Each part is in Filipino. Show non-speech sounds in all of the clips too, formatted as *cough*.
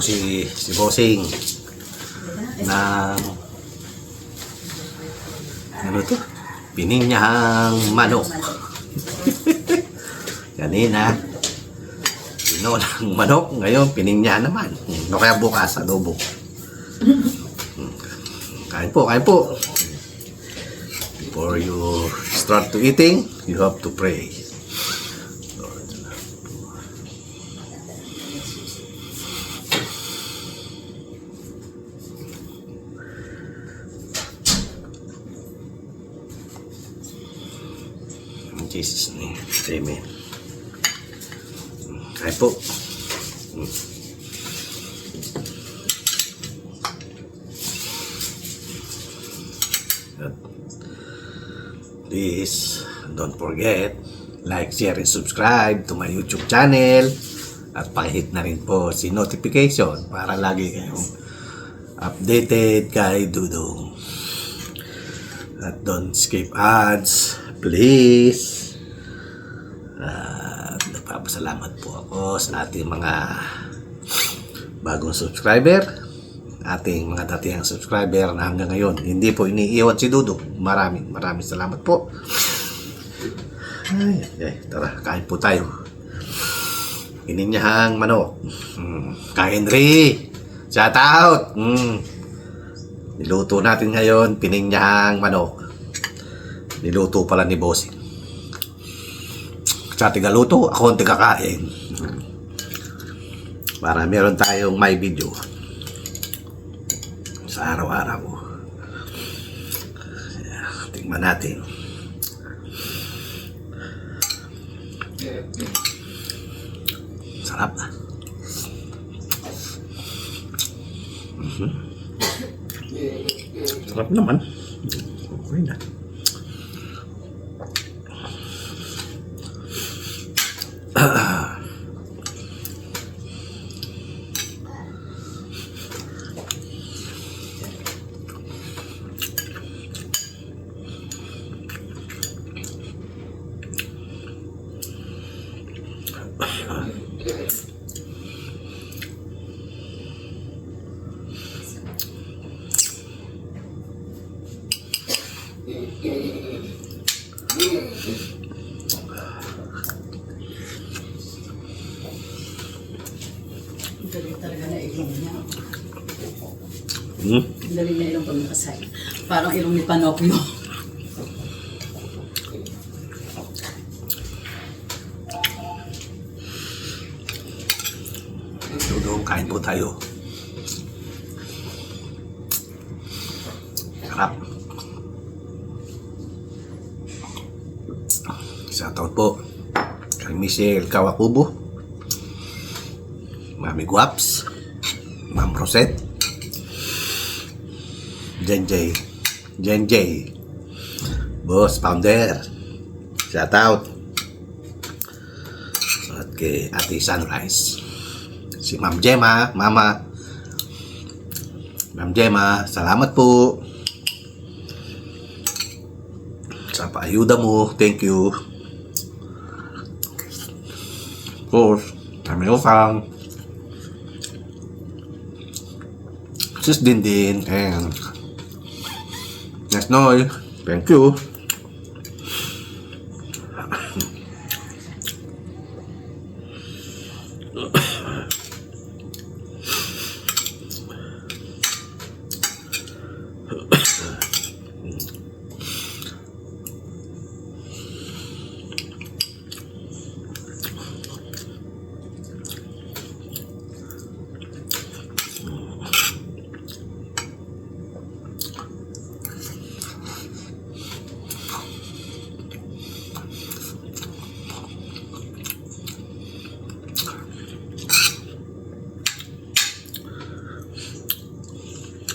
si, si Bossing ng ano to? Pininyahang manok. *laughs* Kanina, pinolang manok. Ngayon, pininyahan naman. O kaya bukas, adobo. Kain po, kain po. Before you start to eating, you have to pray. Amen. Kain po. At Please, don't forget, like, share, and subscribe to my YouTube channel. At pakihit na rin po si notification para lagi kayong updated kay Dudong. At don't skip ads, please. At nagpapasalamat po ako sa ating mga bagong subscriber, ating mga dating subscriber na hanggang ngayon hindi po iniiwan si Dudo. Maraming maraming salamat po. Ay, ay, tara, kain po tayo. Ininyahang manok. Mm, kain ri. Shout out. Mm. Niluto natin ngayon, pininyahang manok. Niluto pala ni Bossing. Sa tigaluto, ako ang tigakain. Para meron tayong may video sa araw-araw. Tingnan natin. Sarap. Mhm. Sarap naman. Okay na. uh, *clears throat* galing talaga na ilong niya. Hmm? Galing na ilong pagmakasay. Parang ilong ni Panopio. Dudong, kain po tayo. Sarap. Shoutout po kay Michelle Kawakubo, guaps mam Rosette Jenjay Jenjay Bos Pounder Shout out Oke Ati Sunrise Si Mam Jema Mama Mam Jema Selamat Bu sa ayuda mo. Thank you. Of course, kami usang. Sis din din, and Yes, Noy, thank you.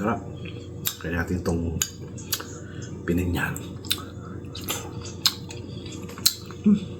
Sarap. Kaya natin itong pininyan. Hmm.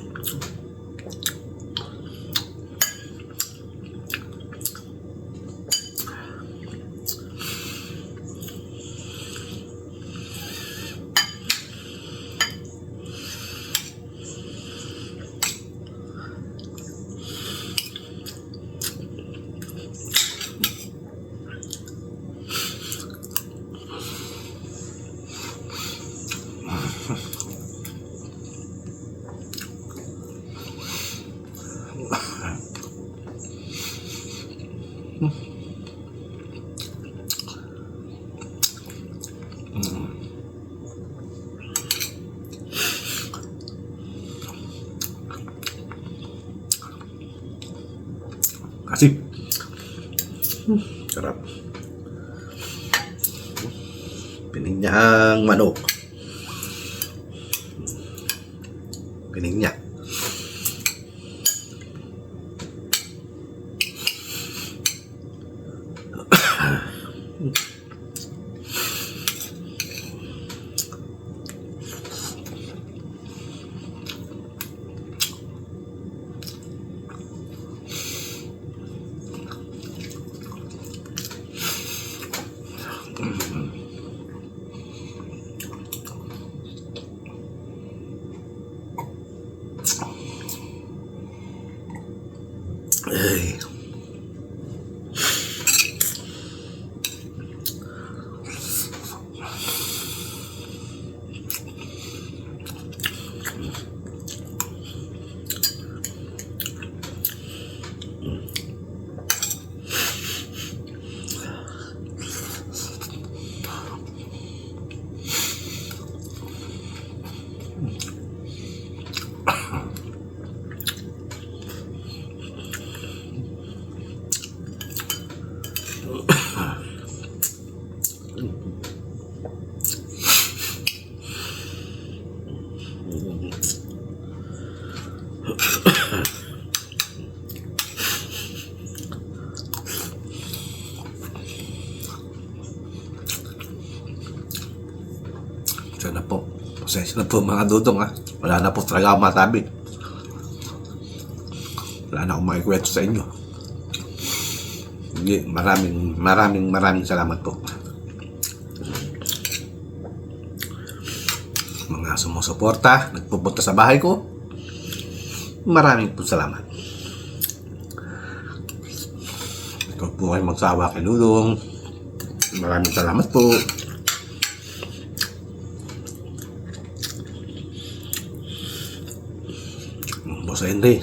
Kasi, hmm, sarap. Pininyang manok. Sana po. Pasensya na po mga dudong ha. Wala na po talaga ako masabi. Wala na akong makikwento sa inyo. Hindi, maraming, maraming, maraming salamat po. Mga sumusuporta, nagpupunta sa bahay ko. Maraming po salamat. Ikaw po ay magsawa kay Dudong. Maraming salamat po. Boss Henry.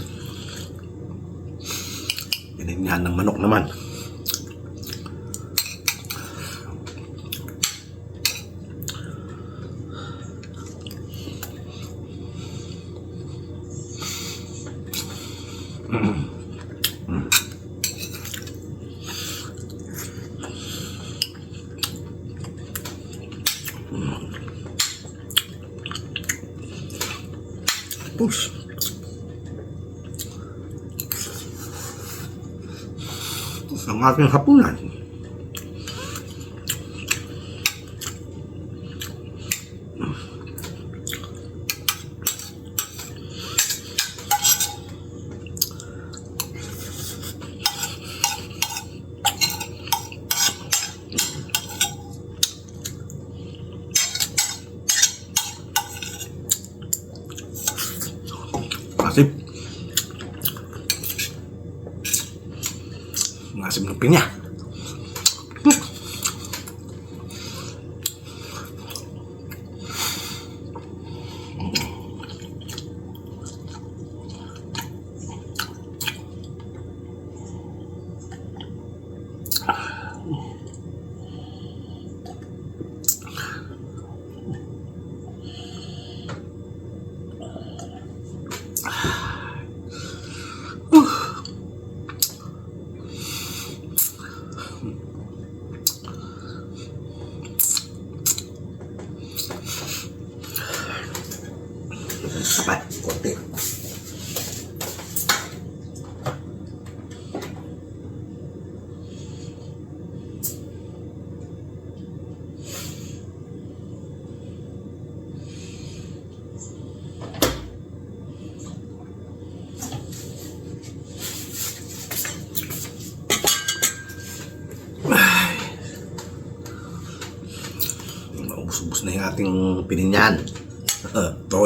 Binigyan ng manok naman. Ang aking hapunan. Asip. Ang asim ng pinya. Sapat, konti.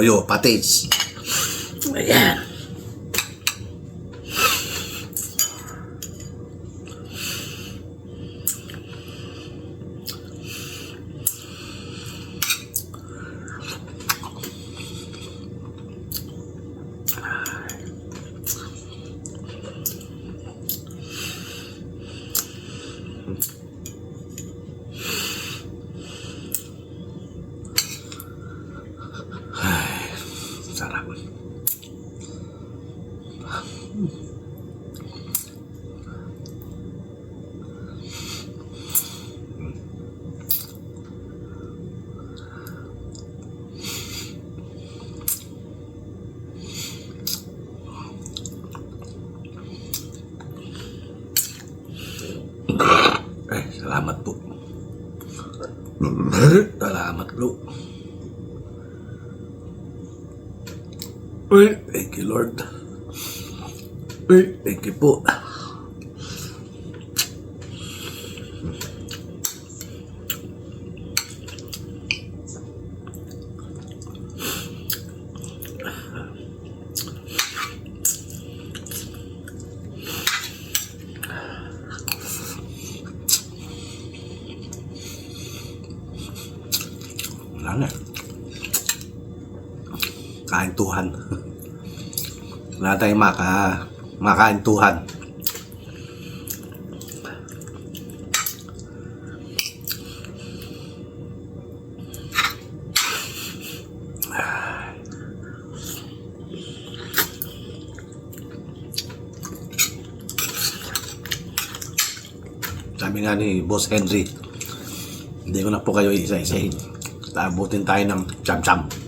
有 Patage Uy, thank you Lord. Thank you po. Wala na. Kaintuhan. Wala tayong maka, makaintuhan. Sabi nga ni Boss Henry, hindi ko na po kayo isa-isahin. Abutin tayo ng cham-cham.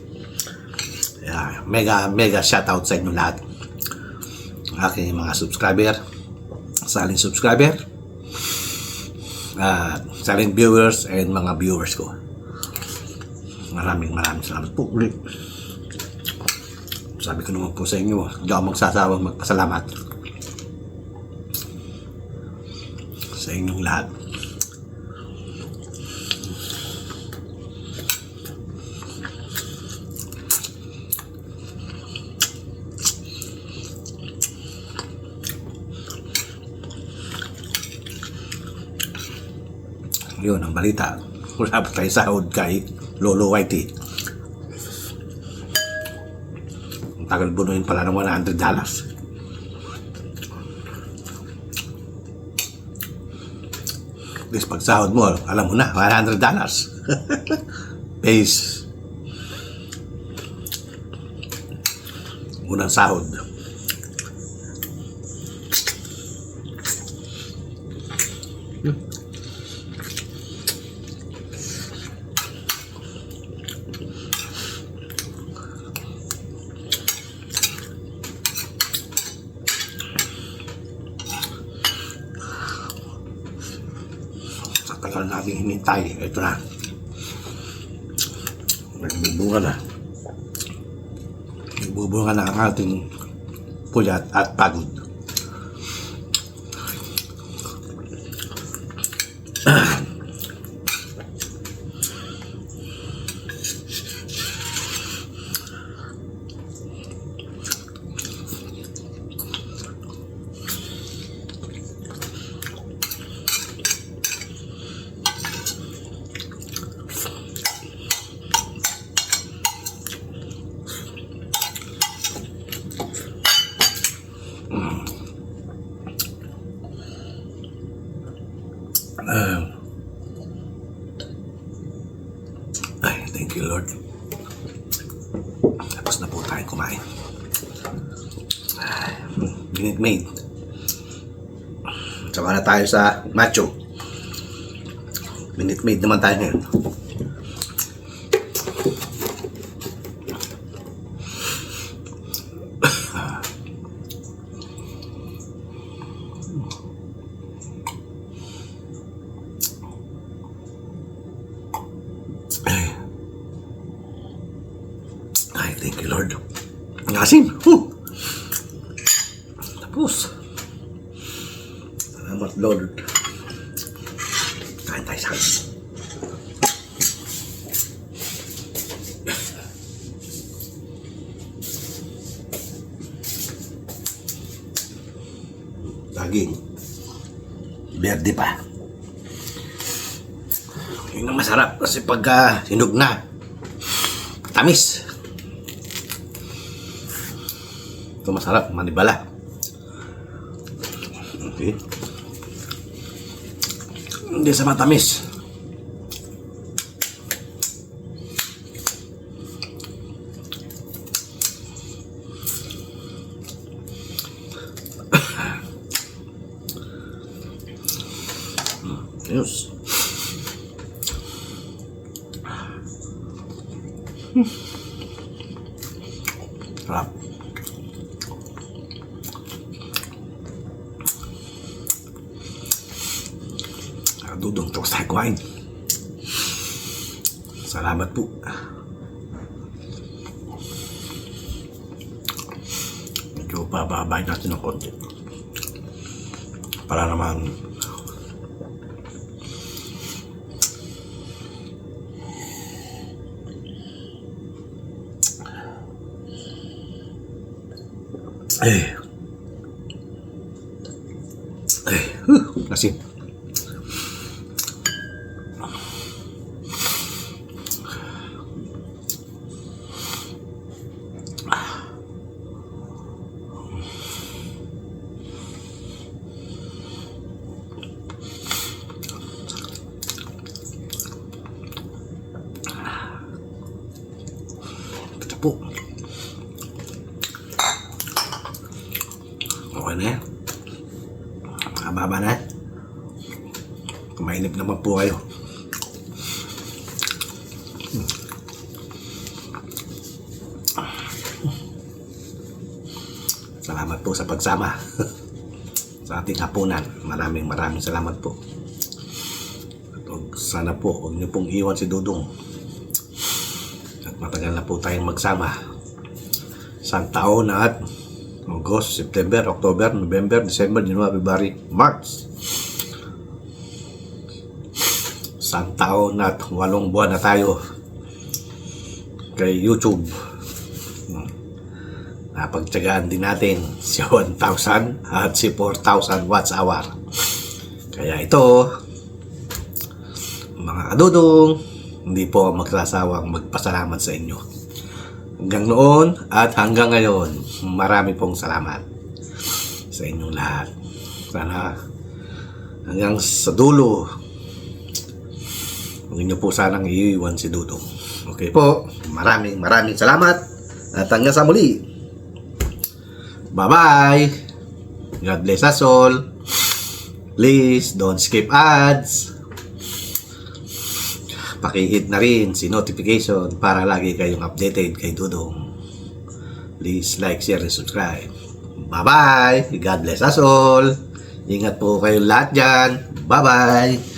Yeah, mega, mega shoutout sa inyo lahat. Aking mga subscriber, saling subscriber, at saling viewers and mga viewers ko. Maraming maraming salamat po ulit. Sabi ko naman po sa inyo, hindi ako magsasawang magpasalamat sa inyong lahat. Yun ang balita. Wala pa tayo sahod kay Lolo Whitey. Ang tagal bunuin pala ng 100 dollars. This pag sahod mo, alam mo na, 100 dollars. *laughs* Base. Unang sahod. Sa tagal hinintay, ito na. Nagbubunga na. Nagbubunga na ang ating puyat at pagod. Ay, thank you Lord. Tapos na po tayo kumain. Minute Maid. Sama na tayo sa macho. Minute Maid naman tayo ngayon. Kain tayo sa akin. Daging. Berde pa. Yun ang masarap kasi pagka hinog na, tamis. Ito masarap, manibala. Hindi sa matamis. *coughs* Ayos. Sarap. *laughs* Ah, Dudong tapos tayo kumain. Salamat po. Medyo bababay natin ng konti. Para naman Eh. Eh, huh, asin. Po. Okay na yan. Makababa na. Kumainip naman po kayo. Salamat po sa pagsama *laughs* sa ating hapunan. Maraming maraming salamat po. At sana po, huwag niyo pong iwan si Dudong. Po tayong magsama. Isang taon na at August, September, October, November, December, January, February, March. Isang taon at walong buwan na tayo kay YouTube. Napagtsagaan din natin si *laughs* 1,000 at si 4,000 watts hour. Kaya ito, mga kadudong, hindi po magsasawang magpasalamat sa inyo. Hanggang noon at hanggang ngayon, marami pong salamat sa inyong lahat. Sana hanggang sa dulo, huwag niyo po sanang iiwan si Dudong. Okay po, maraming maraming salamat at hanggang sa muli. Bye-bye! God bless us all. Please don't skip ads. Pakihit na rin si notification para lagi kayong updated kay Dudong. Please like, share, and subscribe. Bye-bye! God bless us all! Ingat po kayong lahat dyan. Bye-bye!